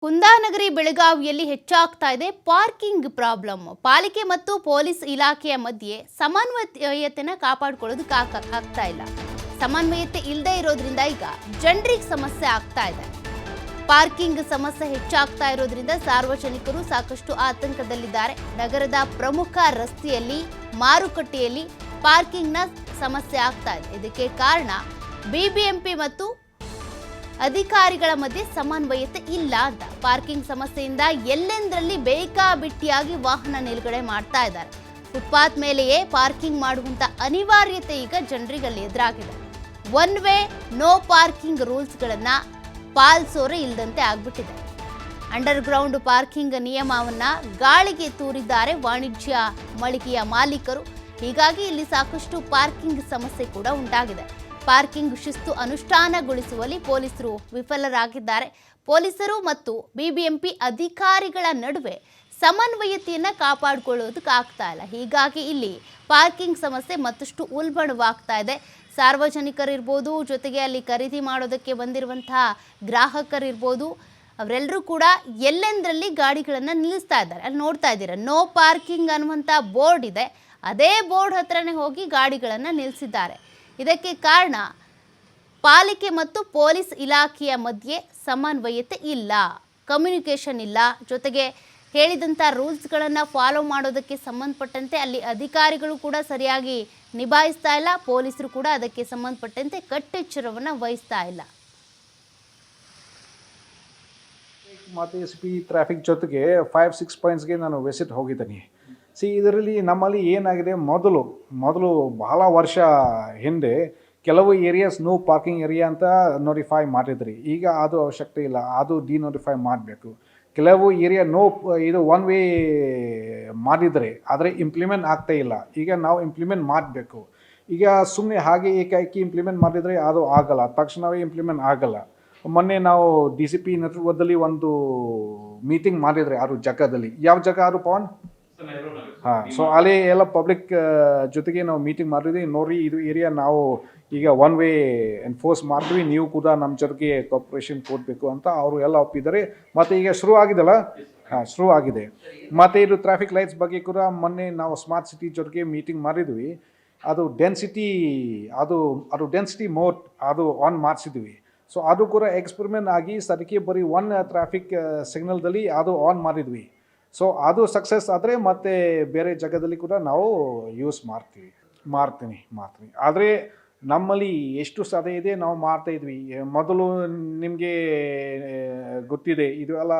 ಕುಂದಾನಗರಿ ಬೆಳಗಾವಿಯಲ್ಲಿ ಹೆಚ್ಚಾಗ್ತಾ ಇದೆ ಪಾರ್ಕಿಂಗ್ ಪ್ರಾಬ್ಲಮ್. ಪಾಲಿಕೆ ಮತ್ತು ಪೊಲೀಸ್ ಇಲಾಖೆಯ ಮಧ್ಯೆ ಸಮನ್ವಯತೆನ ಕಾಪಾಡ್ಕೊಳ್ಳೋದಕ್ಕೆ ಆಗ- ಆಗ್ತಾ ಇಲ್ಲ. ಸಮನ್ವಯತೆ ಇಲ್ಲದೆ ಇರೋದ್ರಿಂದ ಈಗ ಜನರಿಗೆ ಸಮಸ್ಯೆ ಆಗ್ತಾ ಇದೆ. ಪಾರ್ಕಿಂಗ್ ಸಮಸ್ಯೆ ಹೆಚ್ಚಾಗ್ತಾ ಇರೋದ್ರಿಂದ ಸಾರ್ವಜನಿಕರು ಸಾಕಷ್ಟು ಆತಂಕದಲ್ಲಿದ್ದಾರೆ. ನಗರದ ಪ್ರಮುಖ ರಸ್ತೆಯಲ್ಲಿ, ಮಾರುಕಟ್ಟೆಯಲ್ಲಿ ಪಾರ್ಕಿಂಗ್ನ ಸಮಸ್ಯೆ ಆಗ್ತಾ ಇದೆ. ಇದಕ್ಕೆ ಕಾರಣ ಬಿಬಿಎಂಪಿ ಮತ್ತು ಅಧಿಕಾರಿಗಳ ಮಧ್ಯೆ ಸಮನ್ವಯತೆ ಇಲ್ಲ ಅಂತ. ಪಾರ್ಕಿಂಗ್ ಸಮಸ್ಯೆಯಿಂದ ಎಲ್ಲೆಂದರಲ್ಲಿ ಬೇಕಾಬಿಟ್ಟಿಯಾಗಿ ವಾಹನ ನಿಲುಗಡೆ ಮಾಡ್ತಾ ಇದ್ದಾರೆ. ಫುಟ್ಪಾತ್ ಮೇಲೆಯೇ ಪಾರ್ಕಿಂಗ್ ಮಾಡುವಂತ ಅನಿವಾರ್ಯತೆ ಈಗ ಜನರಿಗಲ್ಲಿ ಎದುರಾಗಿದೆ. ಒನ್ ವೇ ನೋ ಪಾರ್ಕಿಂಗ್ ರೂಲ್ಸ್ಗಳನ್ನ ಪಾಲಿಸೋರೆ ಇಲ್ಲದಂತೆ ಆಗ್ಬಿಟ್ಟಿದೆ. ಅಂಡರ್ ಗ್ರೌಂಡ್ ಪಾರ್ಕಿಂಗ್ ನಿಯಮವನ್ನ ಗಾಳಿಗೆ ತೂರಿದ್ದಾರೆ ವಾಣಿಜ್ಯ ಮಳಿಗೆಯ ಮಾಲೀಕರು. ಹೀಗಾಗಿ ಇಲ್ಲಿ ಸಾಕಷ್ಟು ಪಾರ್ಕಿಂಗ್ ಸಮಸ್ಯೆ ಕೂಡ ಉಂಟಾಗಿದೆ. ಪಾರ್ಕಿಂಗ್ ಶಿಸ್ತು ಅನುಷ್ಠಾನಗೊಳಿಸುವಲ್ಲಿ ಪೊಲೀಸರು ವಿಫಲರಾಗಿದ್ದಾರೆ. ಪೊಲೀಸರು ಮತ್ತು ಬಿಬಿಎಂಪಿ ಅಧಿಕಾರಿಗಳ ನಡುವೆ ಸಮನ್ವಯತೆಯನ್ನ ಕಾಪಾಡಿಕೊಳ್ಳೋದಕ್ಕಾಗ್ತಾ ಇಲ್ಲ. ಹೀಗಾಗಿ ಇಲ್ಲಿ ಪಾರ್ಕಿಂಗ್ ಸಮಸ್ಯೆ ಮತ್ತಷ್ಟು ಉಲ್ಬಣವಾಗ್ತಾ ಇದೆ. ಸಾರ್ವಜನಿಕರಿರ್ಬೋದು, ಜೊತೆಗೆ ಅಲ್ಲಿ ಖರೀದಿ ಮಾಡೋದಕ್ಕೆ ಬಂದಿರುವಂತಹ ಗ್ರಾಹಕರಿರ್ಬೋದು ಅವರೆಲ್ಲರೂ ಕೂಡ ಎಲ್ಲೆಂದರಲ್ಲಿ ಗಾಡಿಗಳನ್ನು ನಿಲ್ಲಿಸ್ತಾ ಇದ್ದಾರೆ. ಅಲ್ಲಿ ನೋಡ್ತಾ ಇದ್ದೀರಾ, ನೋ ಪಾರ್ಕಿಂಗ್ ಅನ್ನುವಂಥ ಬೋರ್ಡ್ ಇದೆ. ಅದೇ ಬೋರ್ಡ್ ಹತ್ರನೇ ಹೋಗಿ ಗಾಡಿಗಳನ್ನು ನಿಲ್ಲಿಸಿದ್ದಾರೆ ಇದಕ್ಕೆ ಕಾರಣ ಪಾಲಿಕೆ ಮತ್ತು ಪೊಲೀಸ್ ಇಲಾಖೆಯ ಮಧ್ಯೆ ಸಮನ್ವಯತೆ ಇಲ್ಲ ಕಮ್ಯುನಿಕೇಷನ್ ಇಲ್ಲ. ಜೊತೆಗೆ ಹೇಳಿದಂಥ ರೂಲ್ಸ್ಗಳನ್ನು ಫಾಲೋ ಮಾಡೋದಕ್ಕೆ ಸಂಬಂಧಪಟ್ಟಂತೆ ಅಲ್ಲಿ ಅಧಿಕಾರಿಗಳು ಕೂಡ ಸರಿಯಾಗಿ ನಿಭಾಯಿಸ್ತಾ ಇಲ್ಲ, ಪೊಲೀಸರು ಕೂಡ ಅದಕ್ಕೆ ಸಂಬಂಧಪಟ್ಟಂತೆ ಕಟ್ಟೆಚ್ಚರವನ್ನು ವಹಿಸ್ತಾ ಇಲ್ಲ. ಮತ್ತು ಎಸ್ ಪಿ ಟ್ರಾಫಿಕ್ ಜೊತೆಗೆ ಫೈವ್ ಸಿಕ್ಸ್ ಪಾಯಿಂಟ್ಸ್ಗೆ ನಾನು ವಿಸಿಟ್ ಹೋಗಿದ್ದೀನಿ. ಸಿ ಇದರಲ್ಲಿ ನಮ್ಮಲ್ಲಿ ಏನಾಗಿದೆ? ಮೊದಲು ಮೊದಲು ಬಹಳ ವರ್ಷ ಹಿಂದೆ ಕೆಲವು ಏರಿಯಾಸ್ ನೋ ಪಾರ್ಕಿಂಗ್ ಏರಿಯಾ ಅಂತ ನೋಟಿಫೈ ಮಾಡಿದ್ರಿ. ಈಗ ಅದು ಅವಶ್ಯಕತೆ ಇಲ್ಲ. ಅದು ಡಿನೋಟಿಫೈ ಮಾಡಬೇಕು. ಕೆಲವು ಏರಿಯಾ ನೋ ಇದು ಒನ್ ವೇ ಮಾಡಿದರೆ, ಆದರೆ ಇಂಪ್ಲಿಮೆಂಟ್ ಆಗ್ತಾ ಇಲ್ಲ. ಈಗ ನಾವು ಇಂಪ್ಲಿಮೆಂಟ್ ಮಾಡಬೇಕು. ಈಗ ಸುಮ್ಮನೆ ಹಾಗೆ ಏಕಾಏಕಿ ಇಂಪ್ಲಿಮೆಂಟ್ ಮಾಡಿದರೆ ಅದು ಆಗಲ್ಲ. ತಕ್ಷಣವೇ ಇಂಪ್ಲಿಮೆಂಟ್ ಆಗಲ್ಲ. ಮೊನ್ನೆ ನಾವು ಡಿ ಸಿ ಪಿ ನೇತೃತ್ವದಲ್ಲಿ ಒಂದು ಮೀಟಿಂಗ್ ಮಾಡಿದರೆ, ಯಾರು ಜಗದಲ್ಲಿ ಯಾವ ಜಗ ಯಾರು ಪವನ್? ಹಾಂ ಸೊ ಅಲ್ಲಿ ಎಲ್ಲ ಪಬ್ಲಿಕ್ ಜೊತೆಗೆ ನಾವು ಮೀಟಿಂಗ್ ಮಾಡಿದ್ವಿ ನೋಡ್ರಿ ಇದು ಏರಿಯಾ ನಾವು ಈಗ ಒನ್ ವೇ ಎನ್ಫೋರ್ಸ್ ಮಾಡಿದ್ವಿ ನೀವು ಕೂಡ ನಮ್ಮ ಜೊತೆಗೆ ಕಾಪ್ರೇಷನ್ ಕೊಡಬೇಕು ಅಂತ ಅವರು ಎಲ್ಲ ಒಪ್ಪಿದ್ದಾರೆ. ಮತ್ತು ಈಗ ಶುರು ಆಗಿದೆಲ್ಲ ಹಾಂ ಶುರು ಆಗಿದೆ. ಮತ್ತು ಇದು ಟ್ರಾಫಿಕ್ ಲೈಟ್ಸ್ ಬಗ್ಗೆ ಕೂಡ ಮೊನ್ನೆ ನಾವು ಸ್ಮಾರ್ಟ್ ಸಿಟಿ ಜೊತೆಗೆ ಮೀಟಿಂಗ್ ಮಾಡಿದ್ವಿ. ಅದು ಡೆನ್ಸಿಟಿ ಅದು ಅದು ಡೆನ್ಸಿಟಿ ಮೋಡ್ ಅದು ಆನ್ ಮಾಡಿಸಿದ್ವಿ. ಸೊ ಅದು ಕೂಡ ಎಕ್ಸ್ಪೆರಿಮೆಂಟ್ ಆಗಿ ಸದಕ್ಕೆ ಬರೀ ಒನ್ ಟ್ರಾಫಿಕ್ ಸಿಗ್ನಲ್ದಲ್ಲಿ ಅದು ಆನ್ ಮಾಡಿದ್ವಿ. ಸೊ ಅದು ಸಕ್ಸಸ್ ಆದರೆ ಮತ್ತೆ ಬೇರೆ ಜಾಗದಲ್ಲಿ ಕೂಡ ನಾವು ಯೂಸ್ ಮಾಡ್ತೀವಿ. ಮಾಡ್ತೀನಿ ಮಾಡ್ತೀನಿ. ಆದರೆ ನಮ್ಮಲ್ಲಿ ಎಷ್ಟು ಸಾಧ್ಯ ಇದೆ, ನಾವು ಮಾಡ್ತಾ ಇದ್ವಿ. ಮೊದಲು ನಿಮಗೆ ಗೊತ್ತಿದೆ, ಇದು ಎಲ್ಲ